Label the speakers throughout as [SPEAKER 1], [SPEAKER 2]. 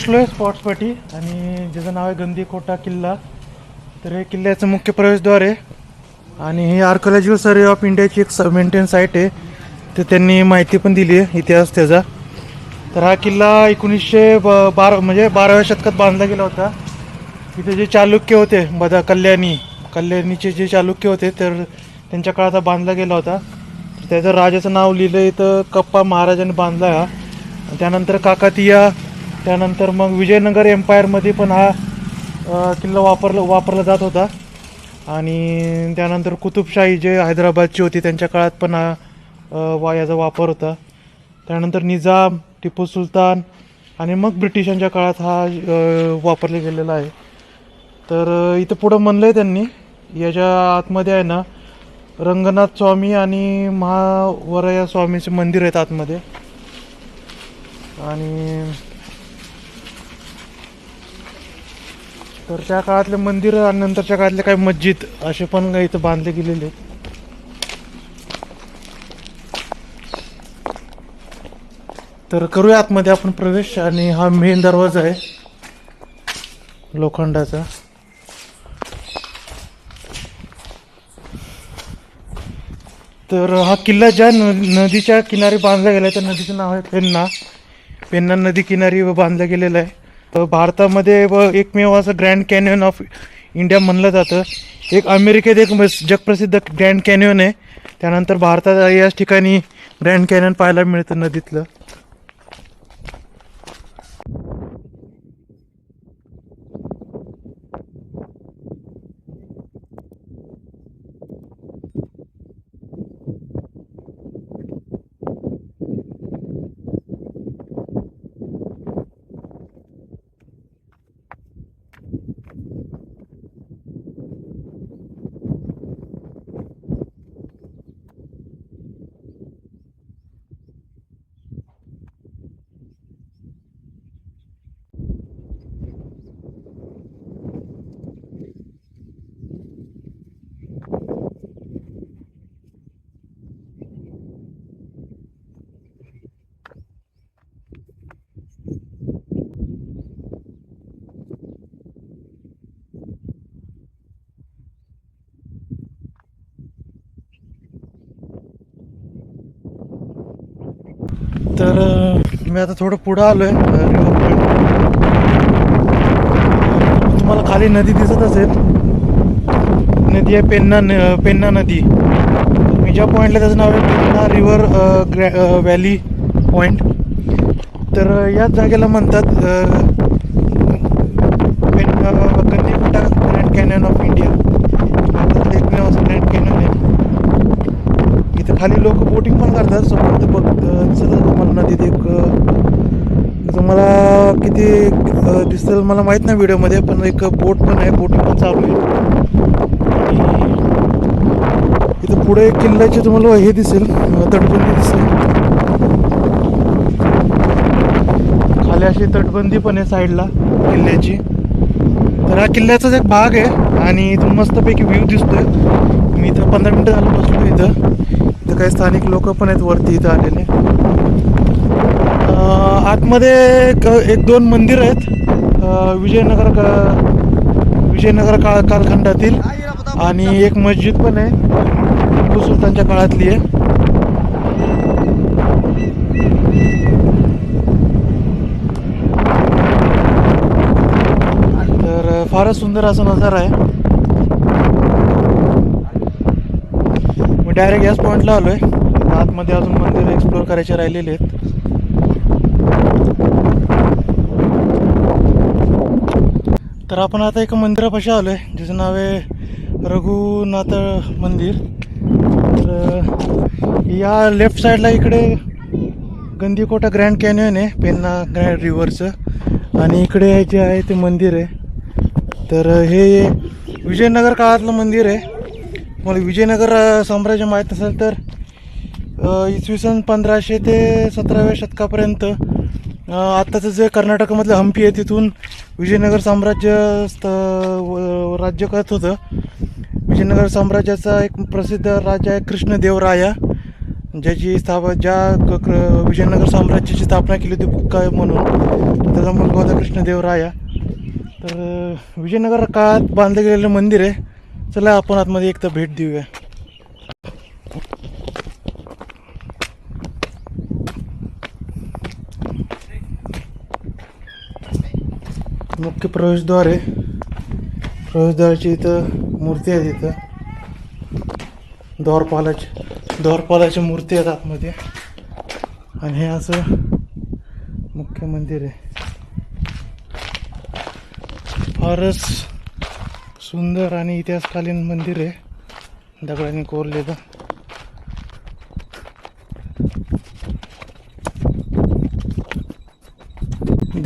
[SPEAKER 1] आम्ही आहे स्पॉट्सपाठी आणि ज्याचं नाव आहे गंदीकोटा किल्ला. तर हे किल्ल्याचं मुख्य प्रवेशद्वार आहे. आणि हे आर्कोलॉजिकल सर्वे ऑफ इंडियाची एक मेंटेन साईट आहे. तर त्यांनी माहिती पण दिली आहे इतिहास त्याचा. तर हा किल्ला एकोणीसशे ब बारा म्हणजे बाराव्या शतकात बांधला गेला होता. इथे जे चालुक्य होते बदा कल्याणी कल्याणीचे जे चालुक्य होते तर त्यांच्या काळात हा बांधला गेला होता. त्याचं राजाचं नाव लिहिलं इथं कप्पा महाराजांनी बांधला हा. त्यानंतर काकातिया त्यानंतर मग विजयनगर एम्पायरमध्ये पण हा किल्ला वापरला वापरला जात होता. आणि त्यानंतर कुतुबशाही जे हैदराबादची होती त्यांच्या काळात पण हा वा याचा वापर होता. त्यानंतर निजाम टिपू सुलतान आणि मग ब्रिटिशांच्या काळात हा वापरला गेलेला आहे. तर इथं पुढं म्हणलं आहे त्यांनी याच्या आतमध्ये आहे ना रंगनाथ स्वामी आणि महावरया स्वामीचे मंदिर आहेत आतमध्ये. आणि तर त्या काळातले मंदिर आणि नंतरच्या काळातले काही मस्जिद असे पण काही इथं बांधले गेलेले आहेत. तर करूया आतमध्ये आपण प्रवेश आणि हा मेन दरवाजा आहे. लोखंडाचा. तर हा किल्ला ज्या न नदीच्या किनारी बांधला गेला आहे त्या नदीचं नाव आहे पेन्ना. पेन्ना नदी किनारी बांधला गेलेला आहे. तर भारतामध्ये व एकमेव असं ग्रँड कॅन्यन ऑफ इंडिया म्हणलं जातं. एक अमेरिकेत एक जगप्रसिद्ध ग्रँड कॅन्यन आहे. त्यानंतर भारतात याच ठिकाणी ग्रँड कॅन्यन पाहायला मिळतं नदीतलं. मी आता थोडं पुढं आलो आहे तुम्हाला खाली नदी दिसत असेल. नदी आहे पेन्ना न पेन्ना नदी. मी ज्या पॉईंटला त्याचं नाव आहे पेन्ना रिव्हर ग्रॅ व्हॅली पॉईंट तर याच जागेला म्हणतात Penna grand canyon of India भारतातलं ग्रँड कॅनन आहे. इथं खाली लोक बोटिंग पण करतात सोबत बघ अं, तुम्हाला नदीत एक तुम्हाला किती अं, दिसेल मला माहीत नाही व्हिडिओमध्ये पण एक बोट पण आहे बोट पण चालू आहे. आणि इथं पुढे एक किल्ल्याचे तुम्हाला हे दिसेल तटबंदी दिसेल. खाली अशी तटबंदी पण आहे साईडला किल्ल्याची. तर हा किल्ल्याचाच एक भाग आहे आणि इथून मस्तपैकी व्ह्यू दिसतोय. मी इथं पंधरा मिनटं झालं बसलो इथं. इथं काही स्थानिक लोक पण आहेत वरती इथं आलेले. आतमध्ये क एक दोन मंदिर आहेत. विजयनगर का विजयनगर काळ कालखंडातील. आणि एक मस्जिद पण आहे. टिपू सुलतानच्या काळातली आहे. तर फारच सुंदर असा नजारा आहे. मी डायरेक्ट याच पॉईंटला आलो आहे आतमध्ये अजून मंदिर एक्सप्लोर करायचे राहिलेले आहेत. तर आपण आता एका मंदिरापाशी आलो आहे ज्याचं नाव आहे रघुनाथ मंदिर. तर या लेफ्ट साईडला इकडे गंदीकोटा ग्रँड कॅन्यन आहे पेन्ना ग्रँड रिव्हरचं आणि इकडे जे आहे ते मंदिर आहे. तर हे विजयनगर काळातलं मंदिर आहे. मला विजयनगर साम्राज्य माहीत असेल तर इसवी सन पंधराशे ते सतराव्या शतकापर्यंत आत्ताचं जे कर्नाटकामधलं हम्पी आहे तिथून विजयनगर साम्राज्य स्त राज्य करत होतं. विजयनगर साम्राज्याचा एक प्रसिद्ध राजा आहे कृष्णदेवराया ज्याची स्थापना ज्या क- विजयनगर साम्राज्याची स्थापना केली होती बुक्का म्हणून. त्याचा मुलगा होता कृष्णदेवराया. तर विजयनगर काळात बांधलं गेलेलं मंदिर आहे. चला आपण आतमध्ये एक तर भेट देऊया. मुख्य प्रवेशद्वार आहे. प्रवेशद्वाराची इथं मूर्ती आहे तिथं द्वारपालाची द्वारपालाची मूर्ती आहेत आतमध्ये. आणि हे असं मुख्य मंदिर आहे. फारच सुंदर आणि इतिहासकालीन मंदिर आहे. दगडाने कोरलेलं.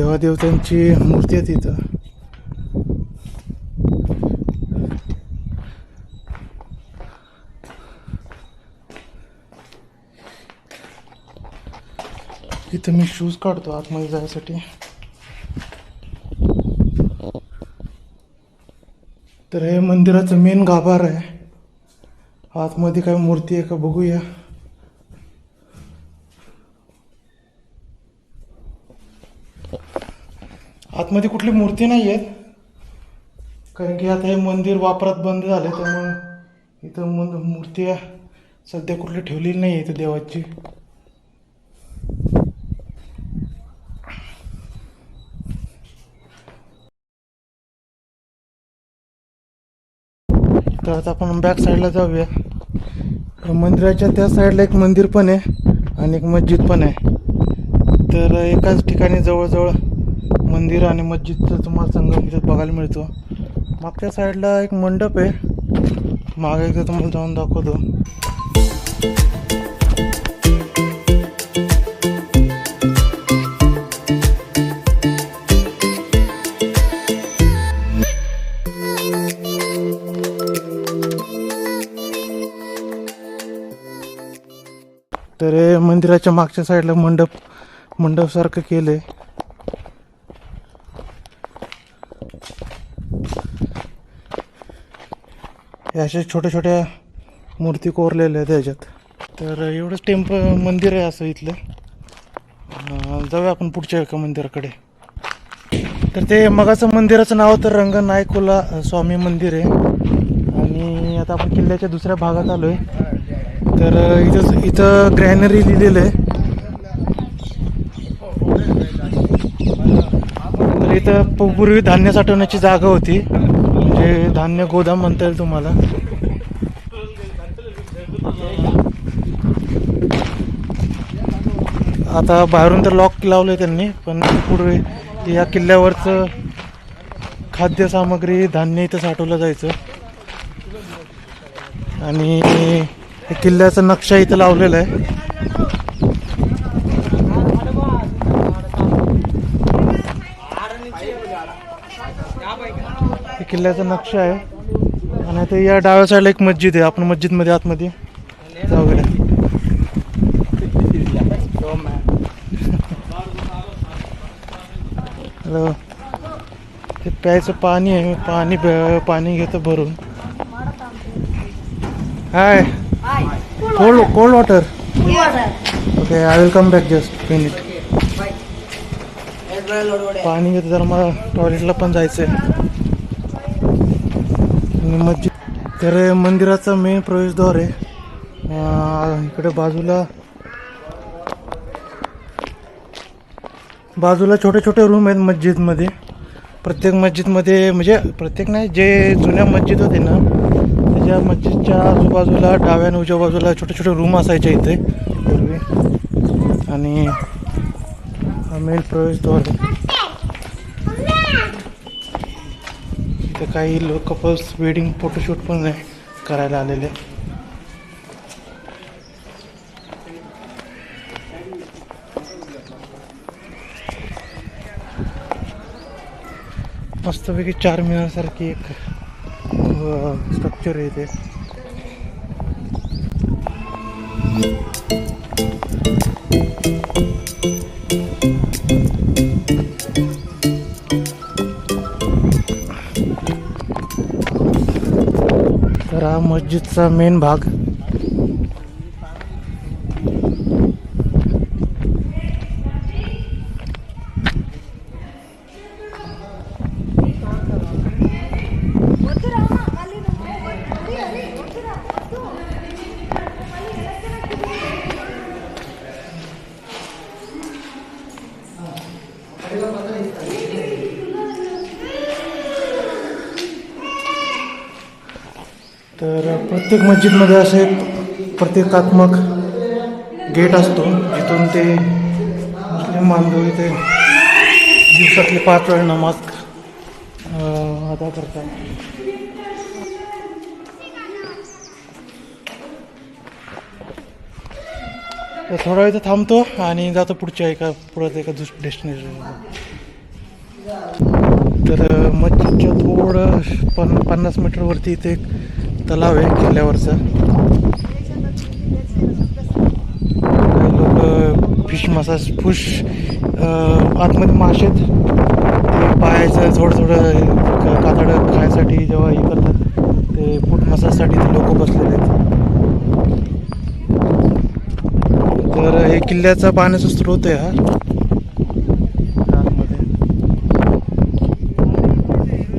[SPEAKER 1] देवादेवतांची मूर्ती आहे तिथं. इथं मी शूज काढतो आतमध्ये जायसाठी. तर हे मंदिराचं मेन गाभार आहे. आतमध्ये काय मूर्ती आहे का बघूया. आतमध्ये कुठली मूर्ती नाही आहेत कारण की आता हे मंदिर वापरात बंद झालं त्यामुळं इथं मूर्त्या मूर्ती सध्या कुठली ठेवलेली नाही आहे इथं देवाची. तर आता आपण बॅक साईडला जाऊया. मंदिराच्या त्या साईडला एक मंदिर पण आहे आणि एक मस्जिद पण आहे. तर एकाच ठिकाणी जवळजवळ मंदिर आणि मस्जिदचं तुम्हाला संगम इथं बघायला मिळतो. मागच्या साईडला एक मंडप आहे. मागे एकदा तुम्हाला जाऊन दाखवतो. तर मंदिराच्या मागच्या साईडला मंडप मंडपसारखं केलं आहे हे अशा छोट्या छोट्या मूर्ती कोरलेल्या आहेत त्याच्यात तर एवढंच टेम्प मंदिर आहे असं इथलं. जाऊया आपण पुढच्या एका मंदिराकडे. तर ते मगाचं मंदिराचं नाव तर रंगनायकोला स्वामी मंदिर आहे. आणि आता आपण किल्ल्याच्या दुसऱ्या भागात आलो आहे तर इथं इथं ग्रॅनरी लिहिलेलं आहे. तर इथं प- पूर्वी धान्य साठवण्याची जागा होती. म्हणजे धान्य गोदाम म्हणता येईल तुम्हाला. आता बाहेरून तर लॉक लावलं त्यांनी पण पूर्वी या किल्ल्यावरचं खाद्य सामग्री धान्य इथं साठवलं जायचं. आणि हे किल्ल्याचा नक्षा इथं लावलेला आहे. किल्ल्याचा नक्षा आहे. आणि आता या डाव्या साईडला एक मस्जिद आहे. आपण मस्जिदमध्ये आतमध्ये जाऊया हॅलो ते प्यायचं पाणी आहे. पाणी पाणी घेतो भरून. Hi cold cold water okay I will come back just minute पाणी घेतो. जरा मला टॉयलेटला पण जायचं आहे आणि मस्जिद. तर मंदिराचा मेन प्रवेशद्वार आहे. इकडे बाजूला. बाजूला छोटे छोटे रूम आहेत मस्जिदमध्ये. प्रत्येक मस्जिदमध्ये म्हणजे प्रत्येक नाही जे जुन्या मस्जिद होते ना त्याच्या मस्जिदच्या आजूबाजूला डाव्या आणि उजव्या बाजूला छोटे छोटे रूम असायचे इथे. पूर्वी आणि मेन प्रवेशद्वार इथे काही लोक कपल्स वेडिंग फोटोशूट पण आहे करायला आलेले. मस्तपैकी चार मिनारसारखी एक स्ट्रक्चर आहे ते. मस्जिदचा मेन भाग प्रत्येक मस्जिदमध्ये असे एक प्रतिकात्मक गेट असतो जिथून ते मुस्लिम बांधव इथे दिवसातले पाच वेळ नमाज अदा करतात. तर थोडा वेळ थांबतो आणि जातो पुढच्या एका पुढं एका दुस डेस्टिनेशन तर मस्जिदच्या थोडं पन पन्नास मीटरवरती इथे एक तलाव आहे किल्ल्यावरचा काही लोक फिश मसाज फिश आतमध्ये मासे आहेत. पायाचं थोडं थोडं कातडं खायसाठी जेव्हा हे करतात ते फूट मसाजसाठी ते लोक बसलेले आहेत. तर हे किल्ल्याचा पाण्याचा स्रोत आहे हा आतमध्ये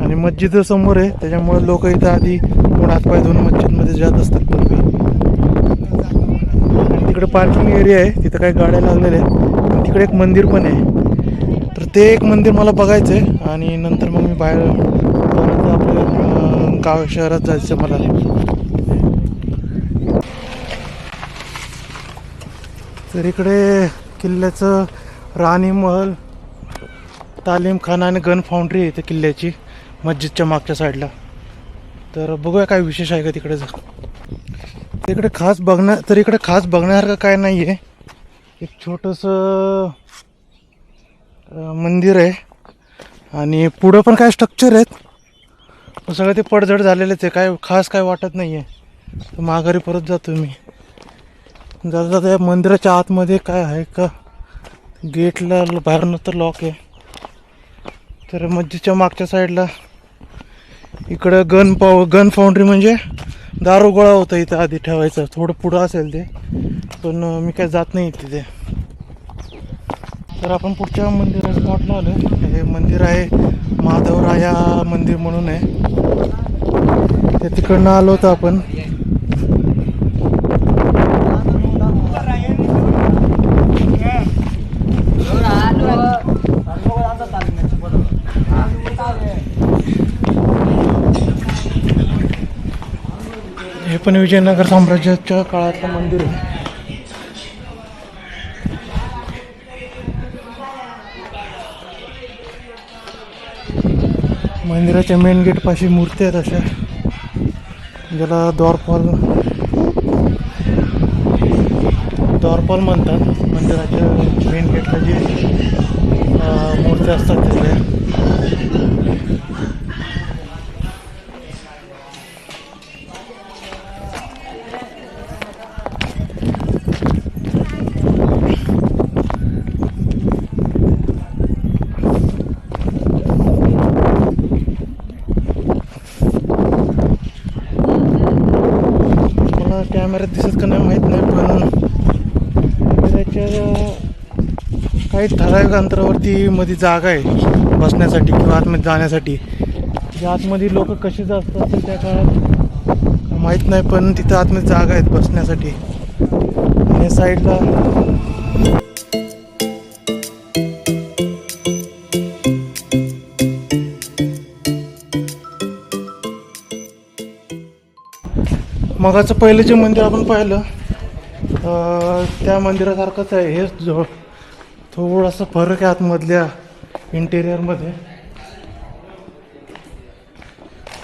[SPEAKER 1] आणि मस्जिद समोर आहे त्याच्यामुळे लोक इथं आधी कोण हातपाय धुवून मस्जिदमध्ये जात असतात पूर्वी. आणि तिकडे पार्किंग एरिया आहे तिथं काही गाड्या लागलेल्या आहेत तिकडे एक मंदिर पण आहे. तर ते एक मंदिर मला बघायचं आहे आणि नंतर मग मी बाहेर आपल्या गाव शहरात जायचं मला. तर इकडे किल्ल्याचं राणी महल तालीम खाना आणि गन फाउंड्री आहे इथे किल्ल्याची. मस्जिदच्या मागच्या साईडला. तर बघूया काय विशेष आहे का तिकडे जा तिकडे खास बघण्या तर इकडे खास बघण्यासारखं काय नाही आहे एक छोटंसं मंदिर आहे. आणि पुढं पण काय स्ट्रक्चर आहेत. सगळं ते पडझड झालेलं आहे. काय खास काय वाटत नाही आहे तर माघारी परत जातो मी. जाता जाता या मंदिराच्या आतमध्ये काय आहे का? गेटला बाहेरनं तर लॉक आहे. तर मस्जिदच्या मागच्या साईडला इकडं गन पाव गन फाउंड्री म्हणजे दारू गोळा होता इथं आधी ठेवायचं. थोडं पुढं असेल ते. पण मी काय जात नाही तिथे. तर आपण पुढच्या मंदिरात स्पॉटला आलो हे मंदिर आहे माधवराया मंदिर म्हणून आहे. ते तिकडनं आलो होतो आपण हे पण विजयनगर साम्राज्याच्या काळातलं मंदिर आहे. मंदिराच्या मेन गेट पाशी मूर्ती आहेत अशा. ज्याला द्वारपाल द्वारपाल म्हणतात. मंदिराच्या मेन गेटला जे मूर्ती मूर्त्या असतात त्याच्या कॅमेऱ्यात दिसत का नाही माहीत नाही पण त्याच्या काही ठराविक अंतरावरती मध्ये जागा आहे बसण्यासाठी किंवा आतमध्ये जाण्यासाठी. जे आतमध्ये लोक कशी जात असतील त्या काळात माहीत नाही पण तिथं आतमध्ये जागा आहेत बसण्यासाठी. आणि साईडला मगाचं पहिलं जे मंदिर आपण पाहिलं त्या मंदिरासारखंच आहे. हेच जो थोडासा फरक आहे आतमधल्या इंटेरियरमध्ये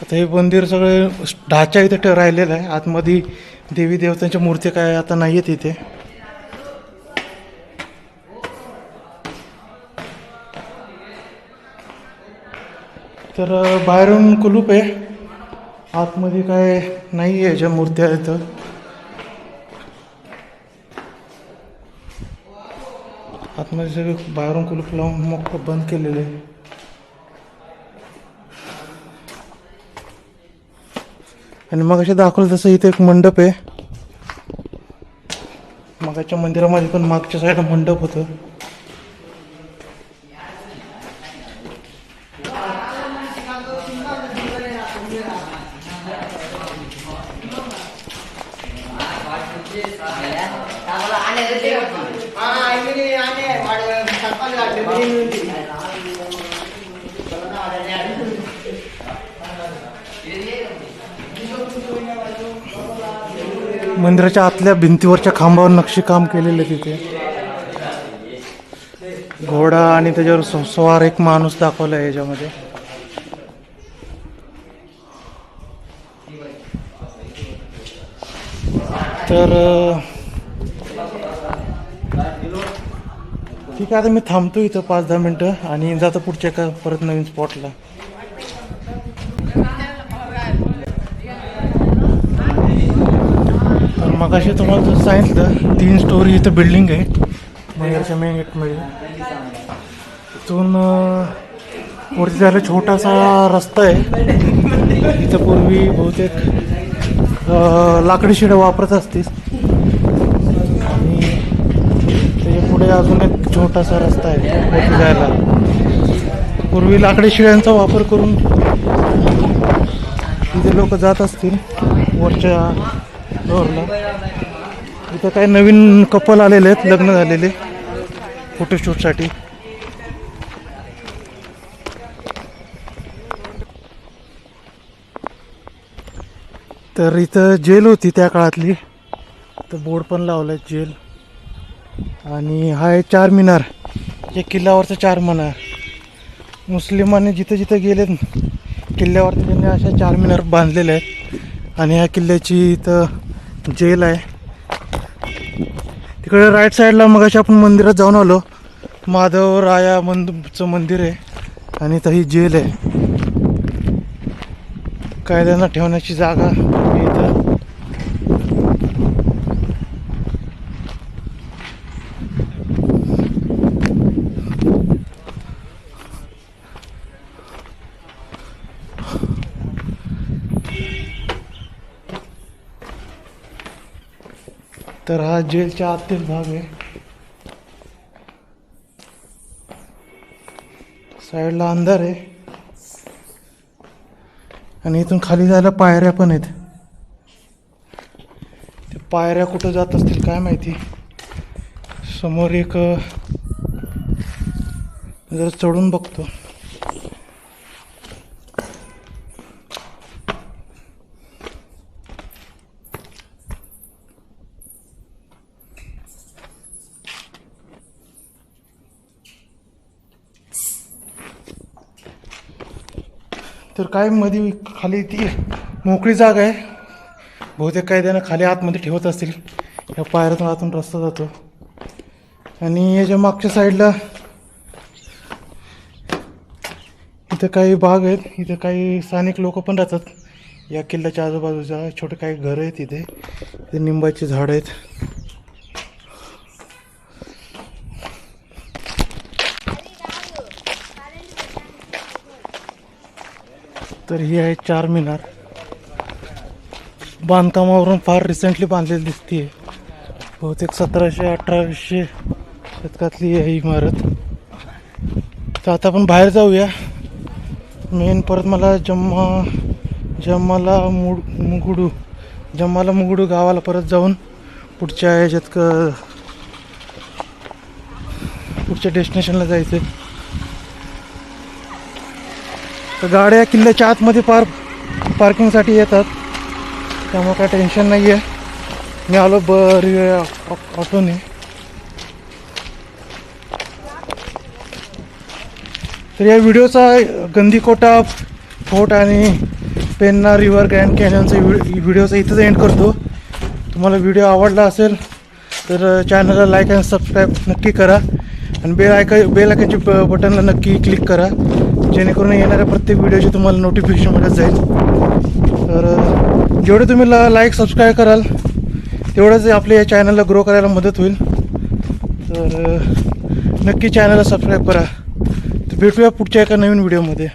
[SPEAKER 1] आता हे मंदिर सगळे ढाचा इथे राहिलेलं आहे. आतमध्ये देवी देवतांच्या मूर्ती काय आता नाही आहेत इथे तर बाहेरून कुलूप आहे. आतमध्ये काय नाही आहे ज्या मूर्त्या आहेत. आतमध्ये सगळे बाहेरून कुलूप लावून मोठं बंद केलेले. आहे आणि मग असे दाखवलं तसं इथे एक मंडप आहे. मगाच्या मंदिरामध्ये पण मागच्या साईडला मंडप होतं. मंदिराच्या आतल्या भिंतीवरच्या खांबावर नक्षीकाम केलेलं तिथे. घोडा आणि त्याच्यावर सवार एक माणूस दाखवला याच्यामध्ये. तर ठीक आहे आता मी थांबतो इथं पाच दहा मिनटं आणि जातो पुढच्या एका परत नवीन स्पॉटला तर मग तुम्हाला जर सांगितलं तीन स्टोरी इथं बिल्डिंग आहे. मंदिराच्या मेन गेटमध्ये इथून वरती झाला छोटासा रस्ता आहे. इथं पूर्वी बहुतेक लाकडी शिड्या वापरत असतील. आणि त्याच्या पुढे अजून एक छोटासा रस्ता आहे. वरती जायला. पूर्वी लाकडी शिळ्यांचा वापर करून तिथे लोक जात असतील वरच्या फ्लोअरला इथं काही नवीन कपल आलेले आहेत लग्न झालेले फोटोशूटसाठी तर इथं जेल होती त्या काळातली. तर बोर्ड पण लावलं आहे जेल आणि हा आहे चार मिनार. हे किल्ल्यावरचं चार मिनार. मुस्लिमांनी जिथं जिथं गेले किल्ल्यावरती त्यांनी अशा चार मिनार बांधलेले आहेत. आणि ह्या किल्ल्याची इथं जेल आहे. तिकडे राईट साईडला मग आपण मंदिरात जाऊन आलो. माधव राया मंदचं मंदिर आहे. आणि इथं ही जेल आहे. कायद्यांना ठेवण्याची जागा आहे इथं तर हा जेलच्या आतील भाग आहे. साईडला अंधार आहे. आणि इथून खाली जायला पायऱ्या पण आहेत. ते पायऱ्या कुठं जात असतील काय माहिती. समोर एक जर चढून बघतो. तर काय मध्ये खाली ती मोकळी जागा आहे. बहुतेक काय त्यानं खाली आतमध्ये ठेवत असतील. या पायऱ्यातून आतून रस्ता जातो. आणि याच्या मागच्या साईडला इथं काही बाग आहेत. इथं काही स्थानिक लोक पण राहतात. या किल्ल्याच्या आजूबाजूच्या छोटे काही घरं आहेत इथे. इथे निंबाची झाडं आहेत. तर ही आहे चार मिनार. बांधकामावरून फार रिसेंटली बांधलेली दिसते बहुतेक सतराशे अठराशे शतकातली आहे इमारत. तर आता आपण बाहेर जाऊया. मेन परत मला जम्मा जम्माला मुड मुगुडू जम्माला मुगुडू गावाला परत जाऊन पुढच्या ह्याच्यात क पुढच्या डेस्टिनेशनला जायचं आहे तर गाड्या किल्ल्याच्या आतमध्ये पार पार्किंगसाठी येतात. त्यामुळे काय टेन्शन नाही आहे मी आलो बर ऑटोने तर या व्हिडिओचा गंदीकोटा फोर्ट आणि पेन्ना रिव्हर ग्रँड व्हि व्हिडिओचा इथंच एंड करतो. तुम्हाला व्हिडिओ आवडला असेल तर चॅनलला लाईक आणि सबस्क्राईब नक्की करा. आणि बेल आयका बेल आयकनची ब बटनला नक्की क्लिक करा. जेणेकरून येणाऱ्या प्रत्येक व्हिडिओची तुम्हाला नोटिफिकेशन मिळत जाईल. तर जेवढे तुम्ही ला लाईक सबस्क्राईब कराल तेवढंच आपल्या या चॅनलला ग्रो करायला मदत होईल. तर नक्की चॅनलला सबस्क्राईब करा. तर भेटूया पुढच्या एका नवीन व्हिडिओमध्ये